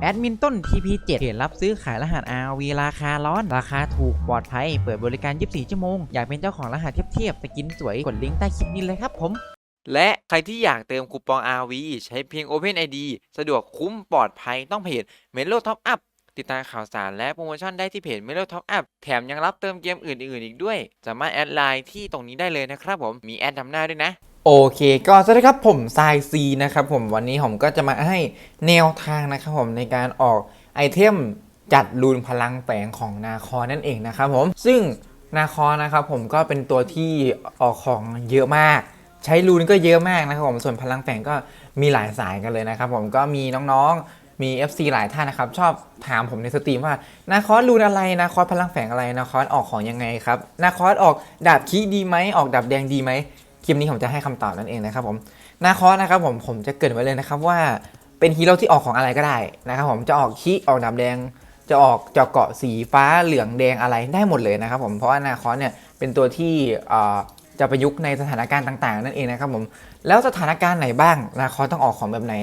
แอดมินต้น TP7 เพจรับซื้อขายรหัส RV ราคาร้อน ราคาถูกปลอดภัย เปิดบริการ 24 ชั่วโมง อยากเป็นเจ้าของรหัสเทียบๆสกินสวย กดลิงก์ใต้คลิปนี้เลยครับผม และใครที่อยากเติมคูปอง RV ใช้เพียง OpenID สะดวกคุ้มปลอดภัยต้องเพจ Melo Top Up ติดตามข่าวสารและโปรโมชั่นได้ที่เพจ Melo Top Up แถมยังรับเติมเกมอื่นๆอีกด้วย สามารถแอดไลน์ที่ตรงนี้ได้เลยนะครับผมมีแอดนำหน้าด้วยนะ โอเคก็สวัสดีครับผมทรายซีนะครับผมวันนี้ผมก็จะมาให้แนวทางนะครับผมในการออกไอเทมจัดรูนพลังแฝงของนาคอนั่นเองนะครับผมซึ่งนาคอนะครับผมก็เป็นตัวที่ออกของเยอะมาก ใช้รูนก็เยอะมากนะครับผมส่วนพลังแฝงก็มีหลายสายกันเลยนะครับผมก็มีน้องๆมี FC หลายท่านนะครับชอบถามผมในสตรีมว่านาคอรูนอะไรนาคอพลังแฝงอะไรนาคอออกของยังไงครับนาคอออกดาบคีดีไหมออกดาบแดงดีไหม คลิปนี้ผมจะให้คำตอบนั่นเองนะครับผมนาคอสนะครับผมผมจะเกิดไว้เลยนะครับว่าเป็นฮีโร่ที่ออกของอะไรก็ได้นะครับผมจะออกคีออกดาแดง จะออกเจาะเกาะสีฟ้าเหลืองแดงอะไรได้หมดเลยนะครับผมเพราะว่านาคอสเนี่ยเป็นตัวที่จะประยุกต์ในสถานการณ์ต่าง ๆ นั่นเองนะครับผมแล้วสถานการณ์ไหนบ้างนาคอสต้องออกของแบบไหน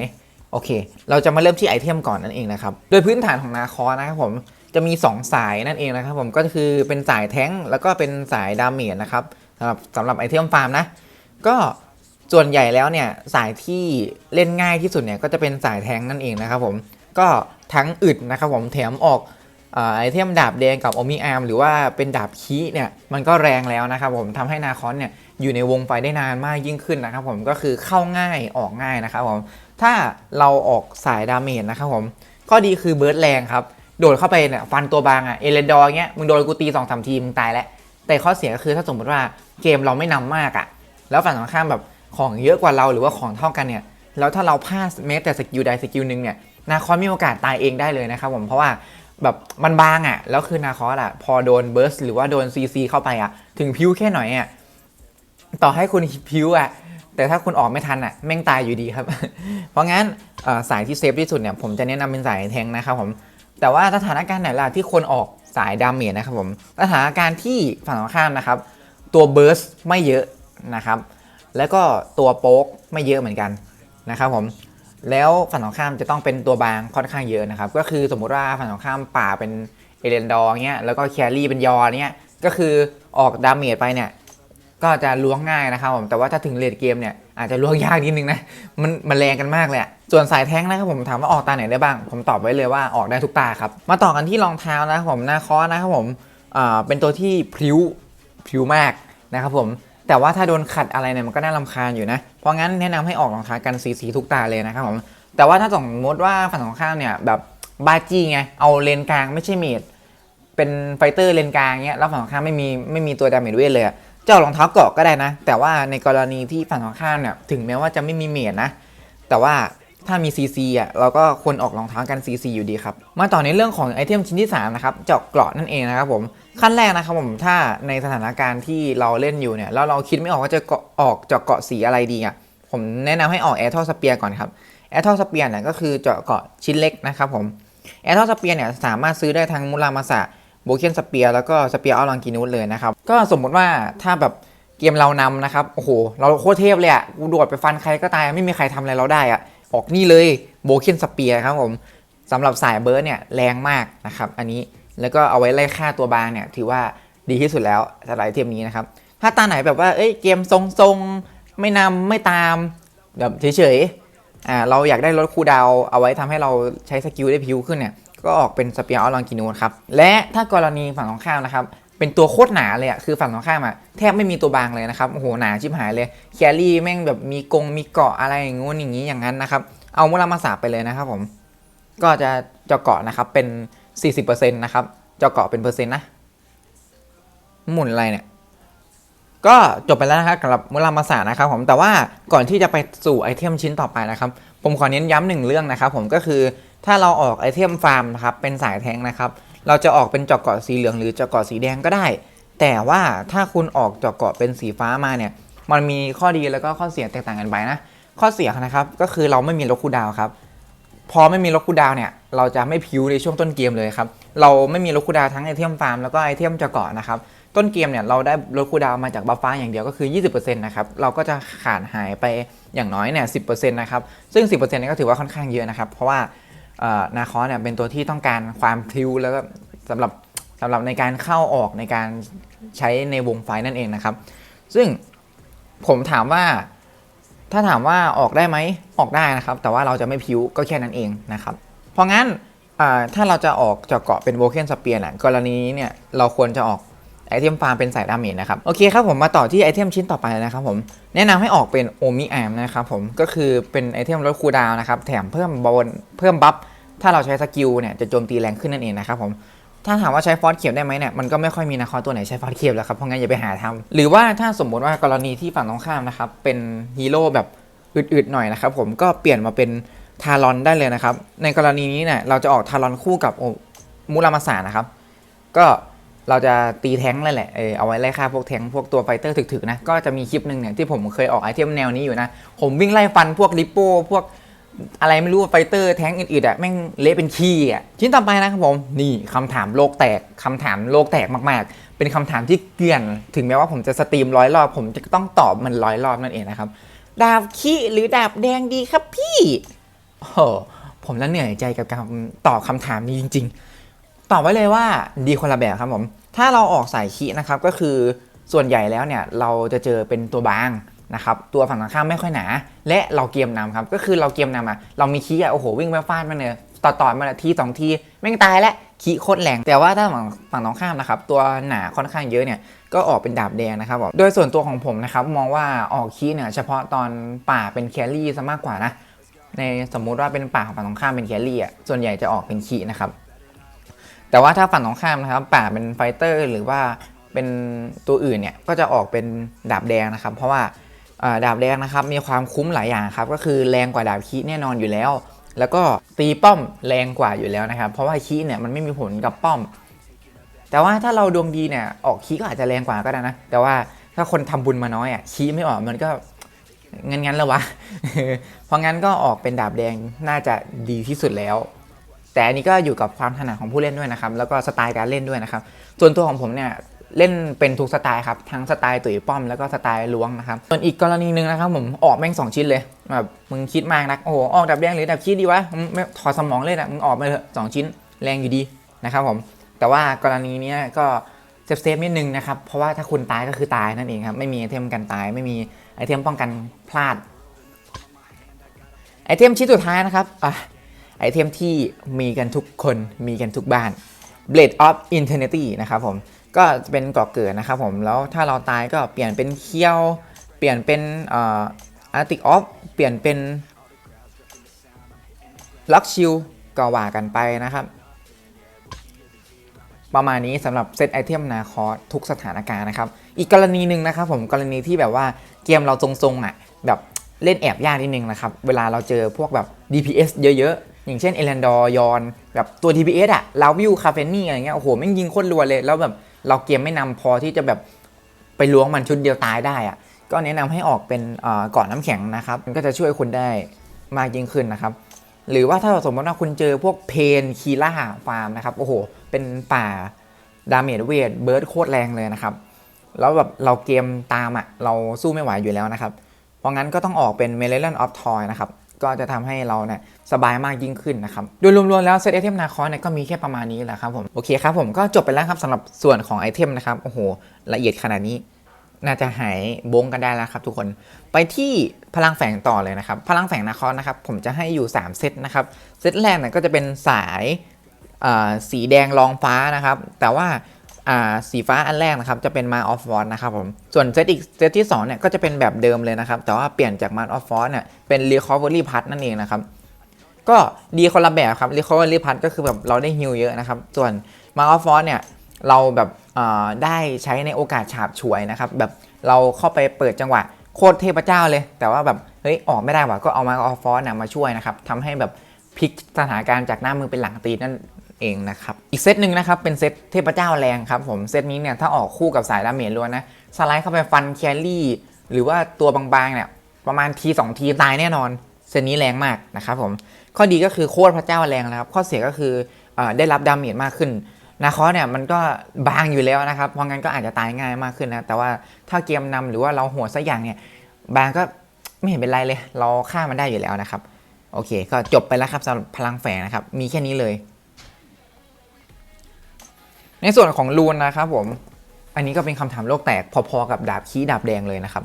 โอเค เราจะมาเริ่มที่ไอเทมก่อนนั่นเองนะครับ โดยพื้นฐานของนาคอนะครับผม จะมี 2 สายนั่นเองนะครับผม ก็คือเป็นสายแท้งแล้วก็เป็นสายดาเมจนะครับสำหรับสำหรับไอเทมฟาร์มนะ ก็ส่วนใหญ่แล้วเนี่ยสายที่เล่นง่ายที่สุดเนี่ยก็จะเป็นสายแทงนั่นเองนะครับผมก็ทั้งอึดนะครับผมแถมออกอไอเทมดาบแดงกับโอมิอาร์มหรือว่าเป็นดาบคีเนี่ยมันก็แรงแล้วนะครับผมทำให้นาคอนเนี่ยอยู่ในวงไฟได้นานมากยิ่งขึ้นนะครับผมก็คือเข้าง่ายออกง่ายนะครับผมถ้าเราออกสายดาเมจนะครับผมข้อดีคือเบิร์ดแรงครับโดดเข้าไปเนี่ยฟันตัวบางอะเอเลนดอร์เงี้ยมึงโดนกูตีสองสามทีมึงตายแล้วแต่ข้อเสียก็คือถ้าสมมติว่าเกมเราไม่นำมากอะ แล้วฝั่งตรงข้ามแบบของเยอะกว่าเราหรือว่าของเท่ากันเนี่ยแล้วถ้าเราพลาดแม้แต่สกิลใดสกิลหนึ่งเนี่ยนาคอสมีโอกาสตายเองได้เลยนะครับผมเพราะว่าแบบมันบางอะ่ะแล้วคือนาคอสอะพอโดนเบิร์สหรือว่าโดนซีซีเข้าไปอะถึงพิวแค่หน่อยอะต่อให้คุณพิวอะแต่ถ้าคุณออกไม่ทันอะแม่งตายอยู่ดีครับ เพราะงั้นสายที่เซฟที่สุดเนี่ยผมจะแนะนำเป็นสายแทงนะครับผมแต่ว่าสถานการณ์ไหนล่ะที่คนออกสายดาเมจนะครับผมสถานการณ์ที่ฝั่งตรงข้ามนะครับตัวเบิร์สไม่เยอะ นะครับ แล้วก็ตัวโป๊กไม่เยอะเหมือนกันนะครับผมแล้วฝั่งตรงข้ามจะต้องเป็นตัวบางค่อนข้างเยอะนะครับ ก็คือสมมุติว่าฝั่งตรงข้ามป่าเป็นเอเลนดอร์เงี้ยแล้วก็แครี่เป็นยอเนี้ยก็คือออกดาเมจไปเนี่ยก็จะล้วงง่ายนะครับผมแต่ว่าถ้าถึงเลดเกมเนี่ยอาจจะล้วงยากนิดนึงนะมันมันแรงกันมากเลยอะส่วนสายแท้งนะครับผมถามว่าออกตาไหนได้บ้าง ผมตอบไว้เลยว่าออกได้ทุกตาครับ มาต่อกันที่รองเท้านะครับผมหน้าคอนะครับผมเป็นตัวที่พริ้วพริ้วมากนะครับผม แต่ว่าถ้าโดนขัดอะไรเนี่ยมันก็น่ารำคาญอยู่นะ เพราะงั้นแนะนำให้ออกรองเท้ากันสีสีทุกตาเลยนะครับผมแต่ว่าถ้าสมมติว่าฝั่งตรงข้ามเนี่ยแบบบาจี้ไงเอาเลนกลางไม่ใช่เมดเป็นไฟเตอร์เลนกลางเงี้ยแล้วฝั่งตรงข้ามไม่มีไม่มีตัวดาเมจเวทเลยอะเจ้ารองเท้าเกาะก็ได้นะ แต่ว่าในกรณีที่ฝั่งตรงข้ามเนี่ยถึงแม้ว่าจะไม่มีเมดนะ แต่ว่าถ้ามี CC อะเราก็ควรออกรองเท้ากัน CC อยู่ดีครับ มาต่อในเรื่องของไอเทมชิ้นที่ 3 นะครับเจาะเกราะนั่นเองนะครับผม ขั้นแรกนะครับผมถ้าในสถานการณ์ที่เราเล่นอยู่เนี่ยแล้วเราคิดไม่ออกว่าจะเกาะออกเจาะเกาะสีอะไรดีอะผมแนะนำให้ออกแอร์ทอสเปียก่อนครับแอร์ทอสเปียเนี่ยก็คือเจาะเกาะชิ้นเล็กนะครับผมแอร์ทอสเปียเนี่ยสามารถซื้อได้ทั้งมูรามาสะโบเคนสเปียแล้วก็สเปียอัลลังกินูสเลยนะครับ ก็สมมติว่าถ้าแบบเกมเรานำนะครับโอ้โหเราโคตรเทพเลยอะกูโดดไปฟันใครก็ตายไม่มีใครทำอะไรเราได้อะออกนี่เลยโบเคนสเปียครับผมสำหรับสายเบิร์ดเนี่ยแรงมากนะครับอันนี้ แล้วก็เอาไว้ไล่ฆ่าตัวบางเนี่ยถือว่าดีที่สุดแล้วสำหรับไอเทมนี้นะครับ ถ้าตาไหนแบบว่าเอ้ยเกมทรงๆ ไม่นำไม่ตามแบบเฉยๆอ่าเราอยากได้ลดคูดาวเอาไว้ทำให้เราใช้สกิลได้พิวขึ้นเนี่ยก็ออกเป็นสเปียร์ออลองกินูนครับ และถ้ากรณีฝั่งตรงข้ามนะครับเป็นตัวโคตรหนาเลยอะคือฝั่งตรงข้ามอะแทบไม่มีตัวบางเลยนะครับโอ้โหหนาชิบหายเลยแครี่แม่งแบบมีกงมีเกาะอะไรอย่างงู้นอย่างนี้อย่างนั้นนะครับเอามุรามาสาไปเลยนะครับผมก็จะเจาะเกาะนะครับเป็น 40%นะครับจะเกาะเป็นเปอร์เซ็นต์นะ หมุนอะไรเนี่ยก็จบไปแล้วนะครับสำหรับมุรามาสานะครับผมแต่ว่าก่อนที่จะไปสู่ไอเทมชิ้นต่อไปนะครับ ผมขอเน้นย้ำหนึ่งเรื่องนะครับ ผมก็คือถ้าเราออกไอเทมฟาร์มนะครับเป็นสายแทงนะครับ เราจะออกเป็นจาะเกาะสีเหลือง หรือจาะเกาะสีแดงก็ได้ แต่ว่าถ้าคุณออกจาะเกาะเป็นสีฟ้ามาเนี่ย มันมีข้อดีแล้วก็ข้อเสียแตกต่างกันไปนะ ข้อเสียนะครับก็คือเราไม่มีลดคูดาวครับ พอไม่มีลดคูดาวเนี่ย เราจะไม่พิวในช่วงต้นเกมเลยครับ เราไม่มีลคูดาทั้งไอเทมฟาร์มแล้วก็ไอเทมเจาะเกาะนะครับ ต้นเกมเนี่ยเราได้ลคูดามาจากบัฟฟ้าอย่างเดียวก็คือ 20%นะครับ เราก็จะขาดหายไปอย่างน้อยเนี่ย10%นะครับ ซึ่ง 10%เนี่ยก็ถือว่าค่อนข้างเยอะนะครับ เพราะว่านาคอสเนี่ยเป็นตัวที่ต้องการความพิ้วแล้วก็สำหรับสำหรับในการเข้าออกในการใช้ในวงไฟนั่นเองนะครับ ซึ่งผมถามว่าถ้าถามว่าออกได้ไหมออกได้นะครับ แต่ว่าเราจะไม่พิ้วก็แค่นั้นเองนะครับ เพราะงั้นถ้าเราจะออกจากเกาะเป็นโวเคนสเปียร์น่ะกรณีนี้เนี่ยเราควรจะออกไอเทมฟาร์มเป็นสายดาเมจนะครับ โอเคครับผมมาต่อที่ไอเทมชิ้นต่อไปนะครับผมแนะนำให้ออกเป็นโอมิแอมนะครับผมก็คือเป็นไอเทมลดคูลดาวนะครับแถมเพิ่มบอลเพิ่มบัฟถ้าเราใช้สกิลเนี่ยจะโจมตีแรงขึ้นนั่นเองนะครับผมถ้าถามว่าใช้ฟอสเขียวได้ไหมเนี่ยมันก็ไม่ค่อยมีนาคอตัวไหนใช้ฟอสเขียวแล้วครับเพราะงั้นอย่าไปหาทำหรือว่าถ้าสมมุติว่ากรณีที่ฝั่งตรงข้ามนะครับเป็นฮีโร่แบบอึดๆหน่อยนะครับผมก็เปลี่ยนมาเป็น ทารอนได้เลยนะครับ ในกรณีนี้เนี่ยเราจะออกทารอนคู่กับมูรามาสานะครับ ก็เราจะตีแท้งเลยแหละเออเอาไว้ไล่ฆ่าพวกแท้งพวกตัวไฟเตอร์ถึกๆนะ ก็จะมีคลิปหนึ่งเนี่ยที่ผมเคยออกไอเทมแนวนี้อยู่นะ ผมวิ่งไล่ฟันพวกลิปโป้พวกอะไรไม่รู้ไฟเตอร์แท้งอื่นๆอะแม่งเละเป็นขี้อะชิ้นต่อไปนะครับผม นี่คำถามโลกแตกคำถามโลกแตกมากๆ เป็นคำถามที่เกลื่อน ถึงแม้ว่าผมจะสตรีมร้อยรอบ ผมจะต้องตอบมันร้อยรอบนั่นเองนะครับ ดาบขี้หรือดาบแดงดีครับพี่ โอ้ผมและเหนื่อยใจกับการตอบคำถามนี้จริง ๆ ตอบไว้เลยว่าดีคนละแบบครับผม ถ้าเราออกสายขีนะครับก็คือส่วนใหญ่แล้วเนี่ยเราจะเจอเป็นตัวบางนะครับตัวฝั่งตรงข้ามไม่ค่อยหนา และเราเกมนำครับ ก็คือเราเกมนำอะเรามีขีอะโอ้โหวิ่งไปฟาดมันเลยต่อต่อมาละทีสองทีแม่งตายแล้วขี้โคตรแรงแต่ว่าถ้าฝั่งฝั่งตรงข้ามนะครับตัวหนาค่อนข้างเยอะเนี่ยก็ออกเป็นดาบแดงนะครับผมโดยส่วนตัวของผมนะครับมองว่าออกขีเนี่ยเฉพาะตอนป่าเป็นแครี่ซะมากกว่านะ ในสมมุติว่าเป็นป่าของฝั่งตรงข้ามเป็นแครี่อะส่วนใหญ่จะออกเป็นขีนะครับ แต่ว่าถ้าฝั่งตรงข้ามนะครับ ป่าเป็นไฟเตอร์หรือว่าเป็นตัวอื่นเนี่ยก็จะออกเป็นดาบแดงนะครับ เพราะว่าดาบแดงนะครับมีความคุ้มหลายอย่างครับ ก็คือแรงกว่าดาบคีแน่นอนอยู่แล้ว แล้วก็ตีป้อมแรงกว่าอยู่แล้วนะครับ เพราะว่าคีเนี่ยมันไม่มีผลกับป้อม แต่ว่าถ้าเราดวงดีเนี่ยออกคีก็อาจจะแรงกว่าก็ได้นะแต่ว่าถ้าคนทำบุญมาน้อยอะคีไม่ออกมันก็ งั้นงั้นๆแล้ววะ เพราะงั้นก็ออกเป็นดาบแดงน่าจะดีที่สุดแล้ว แต่อันนี้ก็อยู่กับความถนัดของผู้เล่นด้วยนะครับ แล้วก็สไตล์การเล่นด้วยนะครับ ส่วนตัวของผมเนี่ยเล่นเป็นทุกสไตล์ครับ ทั้งสไตล์ตุ๋ยป้อมแล้วก็สไตล์ล้วงนะครับ ส่วนอีกกรณีหนึ่งนะครับผมออกแม่งสองชิ้นเลยแบบมึงคิดมากนักโอ้โหออกดับแดงหรือดับคิดดีวะไม่ถอดสมองเลยนะมึงออกมาเถอะสองชิ้นแรงอยู่ดีนะครับผมแต่ว่ากรณีนี้ก็ เซฟเซฟนิดนึงนะครับ เพราะว่าถ้าคุณตายก็คือตายนั่นเองครับ ไม่มีไอเทมกันตาย ไม่มีไอเทมป้องกันพลาด ไอเทมชิ้นสุดท้ายนะครับอะไอเทมที่มีกันทุกคนมีกันทุกบ้าน Blade of Eternity นะครับผม ก็จะเป็นก่อเกิดนะครับผม แล้วถ้าเราตายก็เปลี่ยนเป็นเคี้ยว เปลี่ยนเป็นอ่อ Arctic Off เปลี่ยนเป็นล็อกชิลก็ว่ากันไปนะครับ ประมาณนี้สำหรับเซตไอเทมนาคอร์ทุกสถานการณ์นะครับ อีกกรณีหนึ่งนะครับผมกรณีที่แบบว่าเกมเราทรงๆอะแบบเล่นแอบยากนิดนึงนะครับ เวลาเราเจอพวกแบบ DPS เยอะๆ อย่างเช่นเอเลนดอร์ยอนแบบตัว DPS อะลาวิวคาเฟนี่อะไรเงี้ยโอ้โหแม่งยิงโคตรรัวเลย แล้วแบบเราเกมไม่นำพอที่จะแบบไปล้วงมันชุดเดียวตายได้อะก็แนะนำให้ออกเป็นก่อนน้ำแข็งนะครับมันก็จะช่วยคุณได้มากยิ่งขึ้นนะครับ หรือว่าถ้าสมมติว่าคุณเจอพวกเพนคีล่าฟาร์มนะครับโอ้โห เป็นป่าดาเมจเวทเบิร์ดโคตรแรงเลยนะครับ แล้วแบบเราเกมตามอะ่ะเราสู้ไม่ไหวอยู่แล้วนะครับ เพราะงั้นก็ต้องออกเป็น m e l o n of Toy นะครับ ก็จะทำให้เราเนี่ยสบายมากยิ่งขึ้นนะครับ โดยรวมๆแล้วเซตไอเทมนาคอนเนี่ยก็มีแค่ประมาณนี้แหละครับผม โอเคครับผมก็จบไปแล้วครับสำหรับส่วนของไอเทมนะครับ โอ้โห ละเอียดขนาดนี้ น่าจะหายบงกันได้แล้วครับทุกคนไปที่พลังแฝงต่อเลยนะครับ พลังแฝงนาคอนนะครับ ผมจะให้อยู่ 3 เซตนะครับเซตแรกเนี่ยก็จะเป็นสายอ่าสีแดงรองฟ้านะครับ แต่ว่าอ่าสีฟ้าอันแรกนะครับ จะเป็นมาออฟฟอนนะครับผมส่วนเซตอีกเซตที่2เนี่ยก็จะเป็นแบบเดิมเลยนะครับ แต่ว่าเปลี่ยนจากมาออฟฟอนเนี่ยเป็น Recovery p a t นั่นเองนะครับ ก็ดีคนละแบบครับ Recovery p a t ก็คือแบบเราได้ฮิลเยอะนะครับ ส่วนมาออฟฟอนเนี่ย เราแบบได้ใช้ในโอกาสฉาบฉวยนะครับแบบเราเข้าไปเปิดจังหวะโคตรเทพเจ้าเลย แต่ว่าแบบเฮ้ยออกไม่ได้ว่ะก็เอามาออฟฟอนเนี่ยมาช่วยนะครับทำให้แบบพลิกสถานการณ์จากหน้ามือเป็นหลังตีนั่นเองนะครับอีกเซตหนึ่งนะครับเป็นเซตเทพเจ้าแรงครับผมเซตนี้เนี่ยถ้าออกคู่กับสายดาเมจล้วนนะสไลด์เข้าไปฟันแครี่หรือว่าตัวบางๆเนี่ยประมาณทีสองทีตายแน่นอนเซตนี้แรงมากนะครับผมข้อดีก็คือโคตรพระเจ้าแรงแล้วครับข้อเสียก็คืออได้รับดาเมจมากขึ้น นาคอสเนี่ยมันก็บางอยู่แล้วนะครับ เพราะงั้นก็อาจจะตายง่ายมากขึ้นนะ แต่ว่าถ้าเกมนำหรือว่าเราหัวสักอย่างเนี่ย บางก็ไม่เห็นเป็นไรเลย เราฆ่ามันได้อยู่แล้วนะครับ โอเค ก็จบไปแล้วครับสำหรับพลังแฝงนะครับ มีแค่นี้เลย ในส่วนของรูนนะครับผม อันนี้ก็เป็นคำถามโลกแตกพอๆกับดาบขี้ดาบแดงเลยนะครับ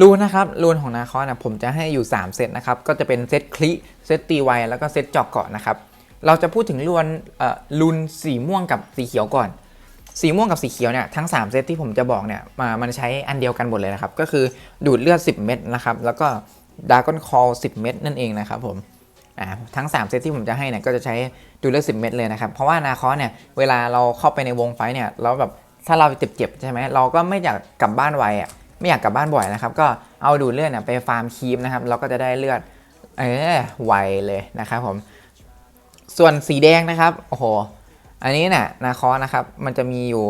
รูนนะครับรูนของนาคอนะผมจะให้อยู่ 3 เซตนะครับ ก็จะเป็นเซตคลิเซตตีไวแล้วก็เซตจอกเกาะนะครับ เราจะพูดถึงรูนเอ่อรูนสีม่วงกับสีเขียวก่อน สีม่วงกับสีเขียวเนี่ยทั้ง 3 เซตที่ผมจะบอกเนี่ยมามันใช้อันเดียวกันหมดเลยนะครับ ก็คือดูดเลือด 10 เม็ดนะครับ แล้วก็ดากอนคอล10 เม็ดนั่นเองนะครับผมทั้ง 3 เซตที่ผมจะให้เนี่ยก็จะใช้ดูดเลือด 10 เม็ดเลยนะครับ เพราะว่านาคอเนี่ยเวลาเราเข้าไปในวงไฟเนี่ยเราแบบถ้าเราเจ็บๆใช่ไหมเราก็ไม่อยากกลับบ้านไวอะไม่อยากกลับบ้านบ่อยนะครับ ก็เอาดูดเลือดเนี่ยไปฟาร์มคีมนะครับ เราก็จะได้เลือด เออไวเลยนะครับผม ส่วนสีแดงนะครับ โอ้โห อันนี้เนี่ยนาคอนะครับ มันจะมีอยู่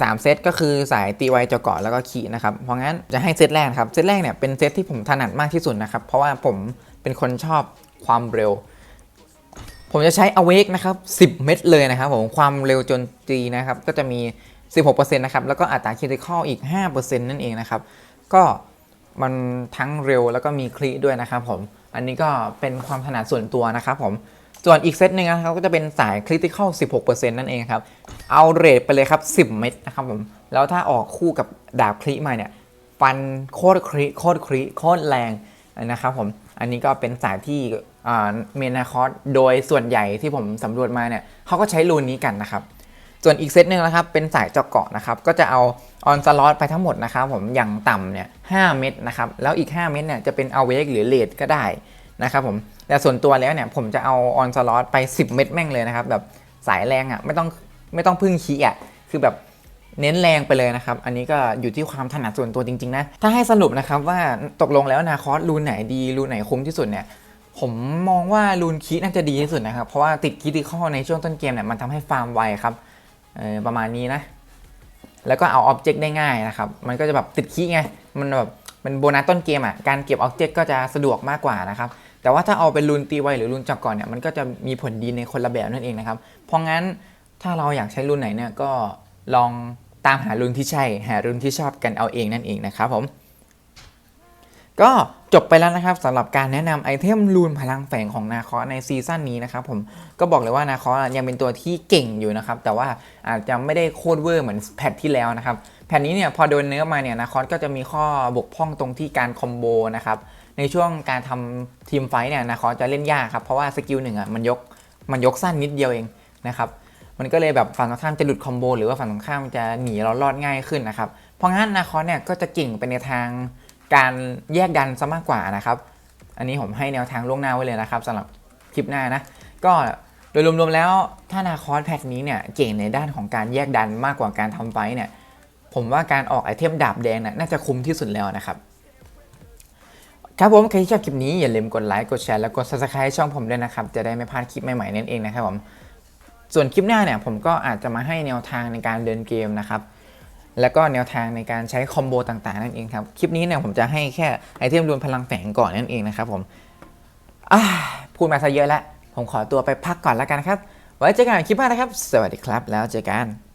สามเซตก็คือสายตีไวจอเกาะแล้วก็ขีนะครับ เพราะงั้นจะให้เซตแรกครับ เซตแรกเนี่ยเป็นเซตที่ผมถนัดมากที่สุดนะครับ เพราะว่าผมเป็นคนชอบความเร็ว ผมจะใช้ awake นะครับ 10 เม็ดเลยนะครับผม ความเร็วจนตีนะครับ ก็จะมี 16%นะครับ แล้วก็อัตรา critical อีก 5%นั่นเองนะครับ ก็มันทั้งเร็วแล้วก็มีคลิด้วยนะครับผม อันนี้ก็เป็นความถนัดส่วนตัวนะครับผม ส่วนอีกเซตหนึ่งนะครับก็จะเป็นสาย critical 16%นั่นเองครับ เอาเรทไปเลยครับ 10 เม็ดนะครับผม แล้วถ้าออกคู่กับดาบคลิมาเนี่ย ฟันโคตรคลิโคตรคลิโคตรแรงนะครับผม อันนี้ก็เป็นสายที่เมนาคอสโดยส่วนใหญ่ที่ผมสำรวจมาเนี่ยเขาก็ใช้รูนนี้กันนะครับ ส่วนอีกเซตหนึ่งนะครับเป็นสายเจาะเกาะนะครับก็จะเอาออนสล็อตไปทั้งหมดนะครับผมอย่างต่ำเนี่ย5เม็ดนะครับแล้วอีก 5 เม็ดเนี่ยจะเป็นเอาเวกหรือเลดก็ได้นะครับผมแต่ส่วนตัวแล้วเนี่ยผมจะเอาออนสล็อตไป 10 เม็ดแม่งเลยนะครับแบบสายแรงอะไม่ต้องไม่ต้องพึ่งคีย์อะคือแบบเน้นแรงไปเลยนะครับ อันนี้ก็อยู่ที่ความถนัดส่วนตัวจริง ๆ นะ ถ้าให้สรุปนะครับว่าตกลงแล้วนาคอสรูนไหนดีรูนไหนคุ้มที่สุดเนี่ย ผมมองว่ารูนคีน่าจะดีที่สุดนะครับ เพราะว่าติดคิติคอในช่วงต้นเกมเนี่ยมันทำให้ฟาร์มไวครับ ประมาณนี้นะ แล้วก็เอาอ็อบเจกต์ได้ง่ายนะครับ มันก็จะแบบติดคีไง มันแบบเป็นโบนัสต้นเกมอะ การเก็บอ็อบเจกต์ก็จะสะดวกมากกว่านะครับ แต่ว่าถ้าเอาเป็นรุนตีไวหรือรุนจับก่อนเนี่ย มันก็จะมีผลดีในคนละแบบนั่นเองนะครับ เพราะงั้นถ้าเราอยากใช้รุนไหนเนี่ยก็ลองตามหารูนที่ใช่ หารูนที่ชอบกันเอาเองนั่นเองนะครับผม ก็จบไปแล้วนะครับสำหรับการแนะนำไอเทมรูนพลังแฝงของนาคอสในซีซั่นนี้นะครับผมก็บอกเลยว่านาคอสยังเป็นตัวที่เก่งอยู่นะครับ แต่ว่าอาจจะไม่ได้โคตรเวอร์เหมือนแพทที่แล้วนะครับ แพทนี้เนี่ยพอโดนเนื้อมาเนี่ยนาคอสก็จะมีข้อบกพร่องตรงที่การคอมโบนะครับในช่วงการทำทีมไฟท์เนี่ยนาคอสจะเล่นยากครับเพราะว่าสกิลหนึ่งอะมันยกมันยกสั้นนิดเดียวเองนะครับมันก็เลยแบบฝั่งตรงข้ามจะหลุดคอมโบหรือว่าฝั่งตรงข้ามจะหนีเรารอดง่ายขึ้นนะครับเพราะงั้นนาคอสเนี่ยก็จะเก่งไปในทาง การแยกดันซะมากกว่านะครับ อันนี้ผมให้แนวทางล่วงหน้าไว้เลยนะครับสำหรับคลิปหน้านะ ก็โดยรวมๆแล้วถ้านาคอสแพทนี้เนี่ยเก่งในด้านของการแยกดันมากกว่าการทำไฟเนี่ยผมว่าการออกไอเทมดาบแดงน่ะน่าจะคุ้มที่สุดแล้วนะครับ ครับผมใครที่ชอบคลิปนี้อย่าลืมกดไลค์กดแชร์แล้วกด subscribe ช่องผมด้วยนะครับ จะได้ไม่พลาดคลิปใหม่ๆนั่นเองนะครับผมส่วนคลิปหน้าเนี่ยผมก็อาจจะมาให้แนวทางในการเดินเกมนะครับ แล้วก็แนวทางในการใช้คอมโบต่างๆนั่นเองครับ คลิปนี้เนี่ยผมจะให้แค่ไอเทมรวมพลังแฝงก่อนนั่นเองนะครับผมพูดมาซะเยอะแล้ว ผมขอตัวไปพักก่อนแล้วกันครับ ไว้เจอกันใหม่คลิปหน้านะครับ สวัสดีครับ แล้วเจอกัน